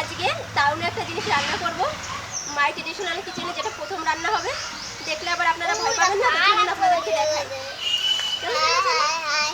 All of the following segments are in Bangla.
আজকে দারুণ একটা জিনিস রান্না করব। মাই ট্রেডিশনাল কিচেনে যেটা প্রথম রান্না হবে। দেখলে আবার আপনারা ভয় পাবেন না আপনাদেরকে দেখাই চলুন, চলুন, চলুন।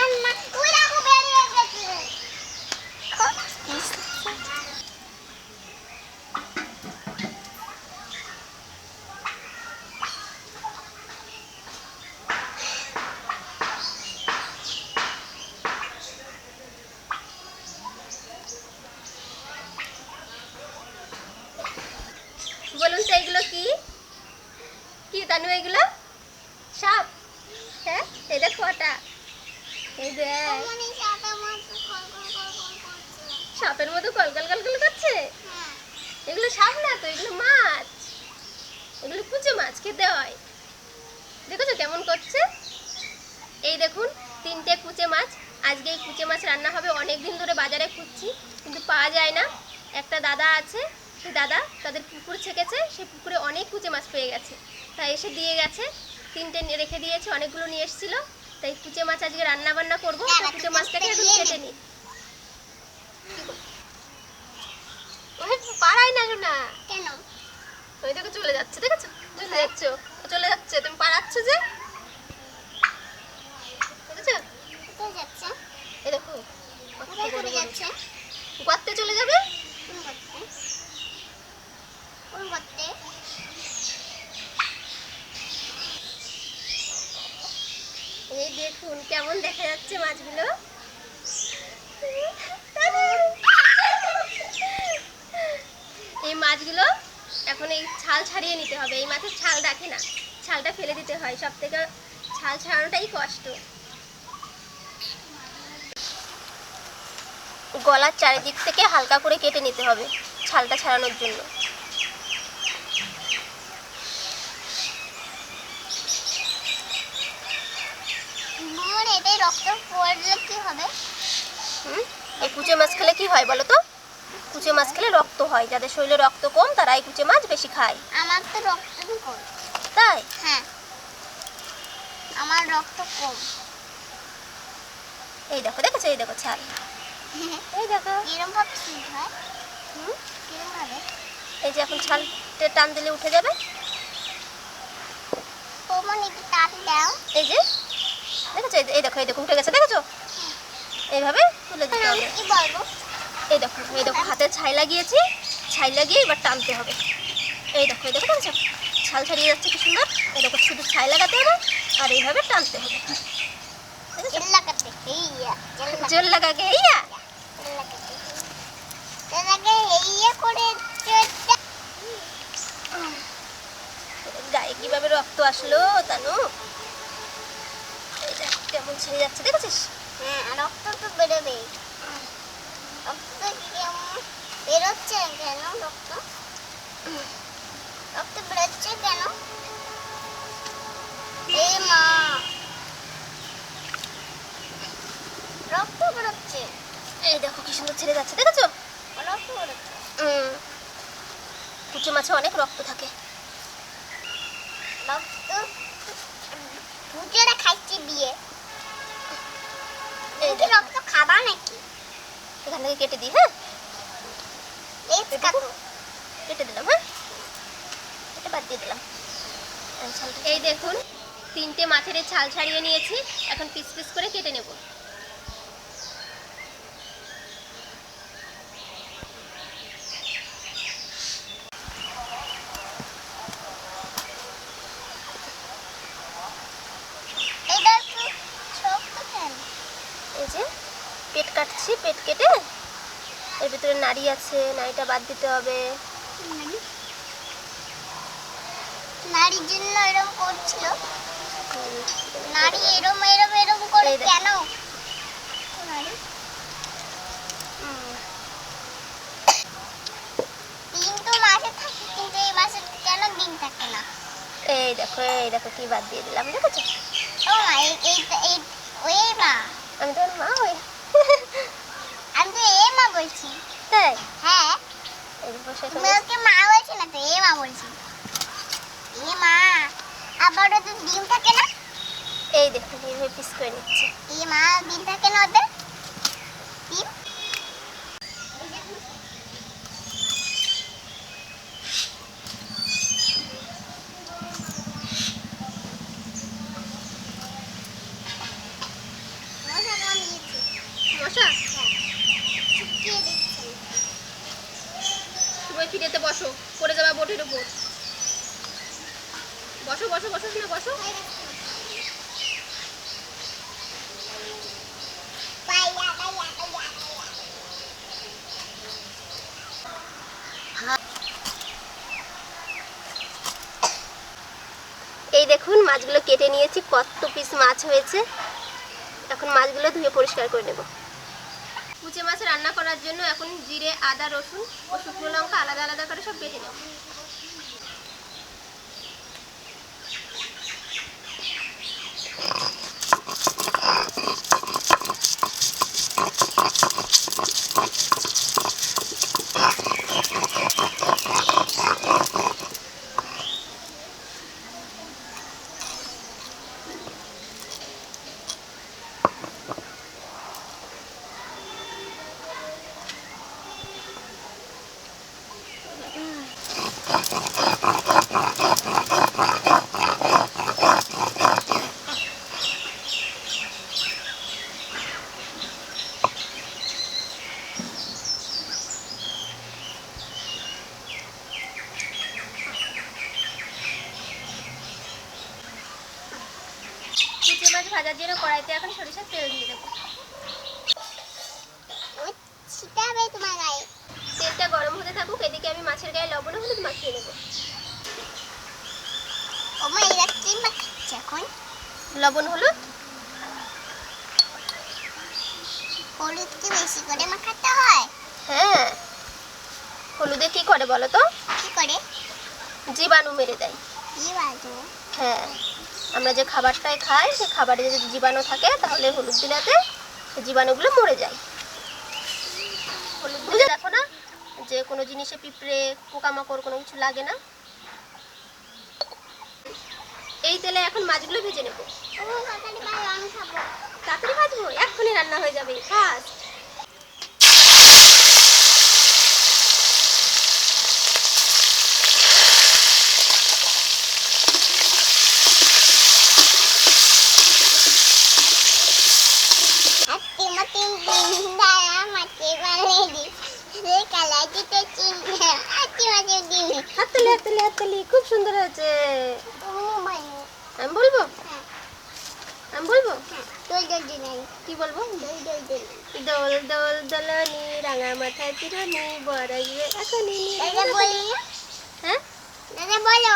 আম্মা তুই রাখো বেরিয়ে গেছে বলুন তো এগুলো কি কি তানু এগুলো সাপ হ্যাঁ এই দেখো ওটা এই দেখ মানে সাদা মাছ কল কল কল কল করছে সাপের মতো কলকল কলকল করছে? এগুলো সাপ না তো, এগুলো মাছ। এগুলো কুচো মাছ, খেতে হয়। দেখেছ কেমন করছে? এই দেখুন, তিনটে কুচে মাছ। আজকে এই কুচে মাছ রান্না হবে অনেক দিন ধরে বাজারে খুঁজছি, কিন্তু পাওয়া যায় না। একটা দাদা আছে সেই দাদা তাদের পুকুর ছেকেছে সেই পুকুরে অনেক কুচে মাছ পেয়ে গেছে। তাই এসে দিয়ে গেছে, তিনটে রেখে দিয়েছে, অনেকগুলো নিয়ে এসেছিল। তাই কুচে মাছ আজকে রান্না বান্না করব কুচে মাছটাকে এখন কেটে নিই পাড়ায় না। না কেন? ওই দেখো চলে যাচ্ছে দেখেছ? চলে যাচ্ছে চলে যাচ্ছে তুমি পালাচ্ছ যে। দেখেছ? এই দেখো গর্তে চলে যাবে কোন করতে কোন করতে এই দেখুন কেমন দেখা যাচ্ছে মাছগুলো এই মাছগুলো এখন এই ছাল ছাড়িয়ে নিতে হবে এই মাছের ছাল রাখে না ফেলে হয়। সব থেকে ছাল ছাড়ানোটাই কষ্ট। গলার চারিদিক থেকে হালকা করে কেটে নিতে হবে ছালটা ছাড়ানোর জন্য। রক্ত পড়লে কি হবে? হুম? এই কুচে মাছ খেলে কি হয় বলো তো? কুচে মাছ খেলে রক্ত হয়। যাদের শরীরে রক্ত কম তারা এই কুচে মাছ বেশি খায়। আমার তো রক্ত কম। তাই? হ্যাঁ। আমার রক্ত কম। এই দেখো দেখেছ? এই দেখো ছাল এই দেখো। এরকম ভাবে সুইট হয়? ভাবে? এই যে এখন ছালটা টান দিলে উঠে যাবে। এই যে দেখেছ? এই- দেখো এই দেখো উঠে গেছে দেখেছ? এইভাবে তুলে দিতে হবে। কি এই দেখো এই দেখো হাতে ছাই লাগিয়েছি। ছাই লাগিয়ে এবার টানতে হবে। এই দেখো এই দেখো দেখেছ? ছাল ছাড়িয়ে যাচ্ছে কি সুন্দর। এই দেখো শুধু ছাই লাগাতে হবে। আর এইভাবে টানতে হবে। জল লাগাকে গায়ে কীভাবে রক্ত আসলো তানু? কেমন ছেড়ে যাচ্ছে দেখেছিস? হ্যাঁ রক্ত তো বেরোবে রক্ত বেরোচ্ছে কেন রক্ত? রক্ত বেরোচ্ছে কেন? রক্ত বেরোচ্ছে এই দেখো কি সুন্দর ছেড়ে যাচ্ছে দেখেছ রক্ত বেরোচ্ছে হুম কুচো মাছে অনেক রক্ত থাকে রক্ত ভুজেরা খাইছে বিয়ে এই রক্ত খাবা নাকি এখান থেকে কেটে দিই হ্যাঁ কেটে দিলাম হ্যাঁ এটা বাদ দিয়ে দিলাম এই দেখুন তিনটে মাছের ছাল ছাড়িয়ে নিয়েছি। এখন পিস পিস করে কেটে নেব। পেট কাটছি পেট কেটে। এর ভিতরে নাড়ি আছে নাড়িটা বাদ দিতে হবে। নারীর জন্য এরকম করছিল হুম, নারী এরম এরম এরম করে কেন? তো এই মাসে কেন ডিম থাকে না? এই দেখো এই দেখো কি বাদ দিয়ে দিলাম দেখেছ? ও মা এই এই এই ওই মা। আমি তোর মা হই আমি তো এ মা বলছি। তাই? হ্যাঁ। তুমি ওকে মা বলছি না তো এ মা বলছি। এ মা আবার ওদের ডিম থাকে না? এই দেখুন এইভাবে পিস করে নিচ্ছে। এই মা বিলটা কেন ওদের হ্যাঁ। ফিরেতে বসো পড়ে যাবা বোটের উপর। বসো বসো বসো শুনে বসো এই দেখুন, মাছগুলো কেটে নিয়েছি। কত পিস মাছ হয়েছে। এখন মাছগুলো ধুয়ে পরিষ্কার করে নেব। কুচে মাছ রান্না করার জন্য এখন জিরে, আদা, রসুন ও শুকনো লঙ্কা আলাদা আলাদা করে সব বেটে নেব কুচে মাছ ভাজার জন্য কড়াইতে এখন সরিষার তেল দিয়ে দেবো। তোমার গায়ে। তেলটা গরম হতে থাকুক এদিকে আমি মাছের গায়ে লবণ হলুদ মাখিয়ে নেব। এখন। লবণ হলুদ? হলুদ কি বেশি করে মাখাতে হয়। হ্যাঁ। হলুদে কি করে বলো তো? কি করে? জীবাণু মেরে দেয়। বাজু হ্যাঁ। আমরা যে খাবারটাই খাই সে খাবারে যদি জীবাণু থাকে তাহলে হলুদ দিলাতে সেই জীবাণুগুলো মরে যায়। হলুদ দিলে দেখো না যে কোনো জিনিসে পিঁপড়ে পোকামাকড় কোনো কিছু লাগে না। এই তেলে এখন মাছগুলো ভেজে নেব। তাড়াতাড়ি ভাজবো? এক্ষুনি রান্না হয়ে যাবে। ফাস্ট আত্তি মতি দিনদারা মাটি বালেদি সে কালাটি তো চিনতে আত্তি মতি দিন হাততালি হাততালি হাততালি। খুব সুন্দর হয়েছে। আমি বলব? আমি বলব? কি বলব? দোল দোল দোলনি রাঙা মাথায় চিরনি গিয়ে এখনই নি- দাদা বলি। হ্যাঁ? দাদা বলো।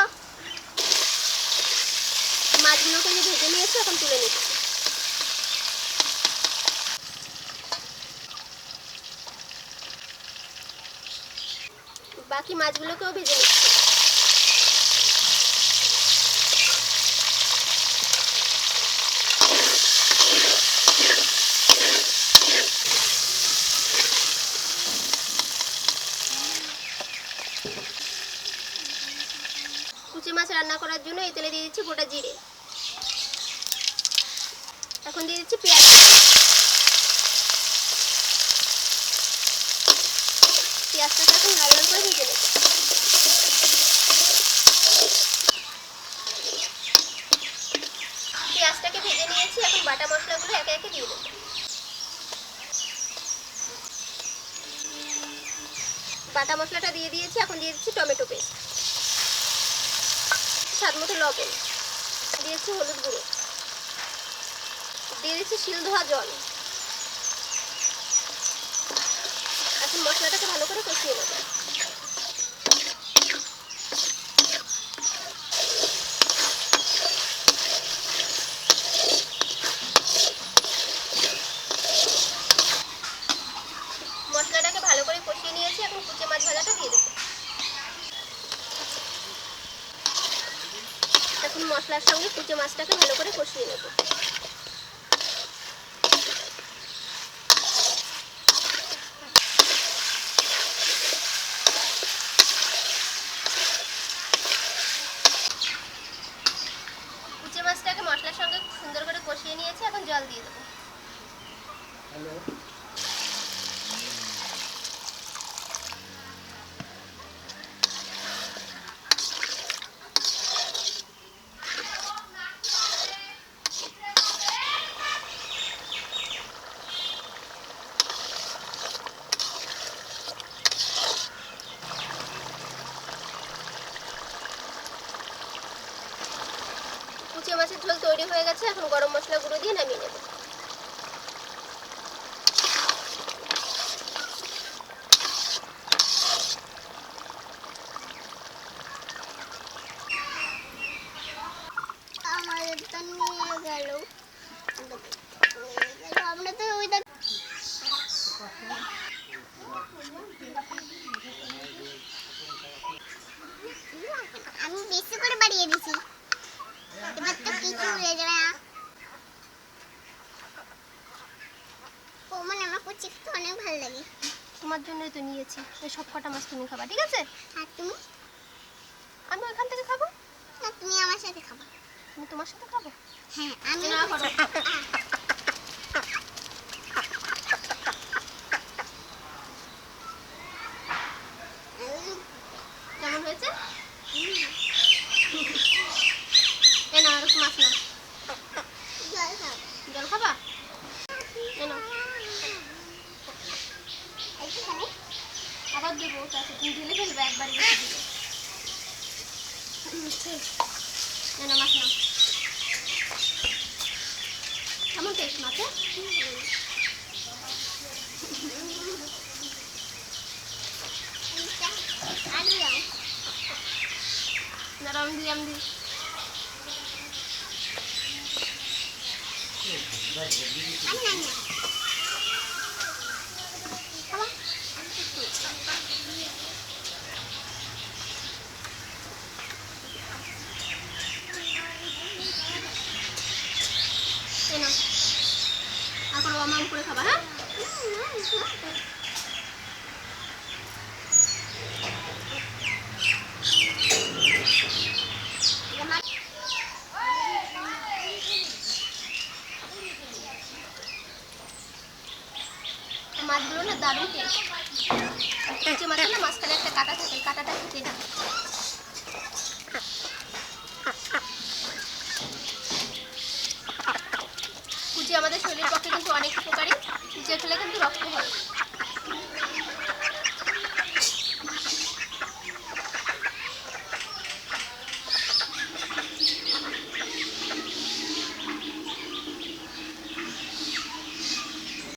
মাছগুলোকে যে ভেজে নিয়েছে এখন তুলে নিচ্ছি। বাকি মাছগুলোকেও ভেজে নিচ্ছি। কুচি মাছ রান্না করার জন্য এই তেলে দিয়ে দিচ্ছি গোটা জিরে। এখন দিয়ে দিচ্ছি পেঁয়াজ। এখন লাল লাল করে ভেজে নেব পেঁয়াজটাকে ভেজে নিয়েছি, এখন বাটা মশলাগুলো একে একে দিয়ে দেবো। বাটা মশলাটা দিয়ে দিয়েছি, এখন দিয়ে দিচ্ছি টমেটো পেস্ট। স্বাদ মতো লবণ দিয়েছি হলুদ গুঁড়ো। দিয়ে দিচ্ছি শিল ধোয়া জল। এখন মশলাটাকে ভালো করে কষিয়ে নেব। আমি বেশি করে বাড়িয়ে দিছি এবার তো কিছু উড়ে যাবে না মানে আমার কুচি খেতে অনেক ভালো লাগে তোমার জন্যই তো নিয়েছি। এই সব কটা মাছ তুমি খাবা ঠিক আছে? আর তুমি? আমি ওইখান থেকে খাব? না তুমি আমার সাথে খাবা। আমি তোমার সাথে খাব? হ্যাঁ আমি না করো কেমন হয়েছে এ না আর মাছ না জল খাও জল খাবা এ না একটুখানি আবার দেবো তাতে তুমি ঢেলে ফেলবে একবার বেশি দিলে হুম, ঠিক। এ না মাছ না কেমন টেস্ট মাছে আলু দাও এ না এখন আমার করে খাবা হ্যাঁ মাছগুলো না দারুণ টেস্ট কুচি মাছে না মাঝখানে একটা কাটা থাকে কাটাটা খেতে কুচি আমাদের শরীরের পক্ষে কিন্তু অনেক উপকারী। কুচি খেলে কিন্তু রক্ত হয়।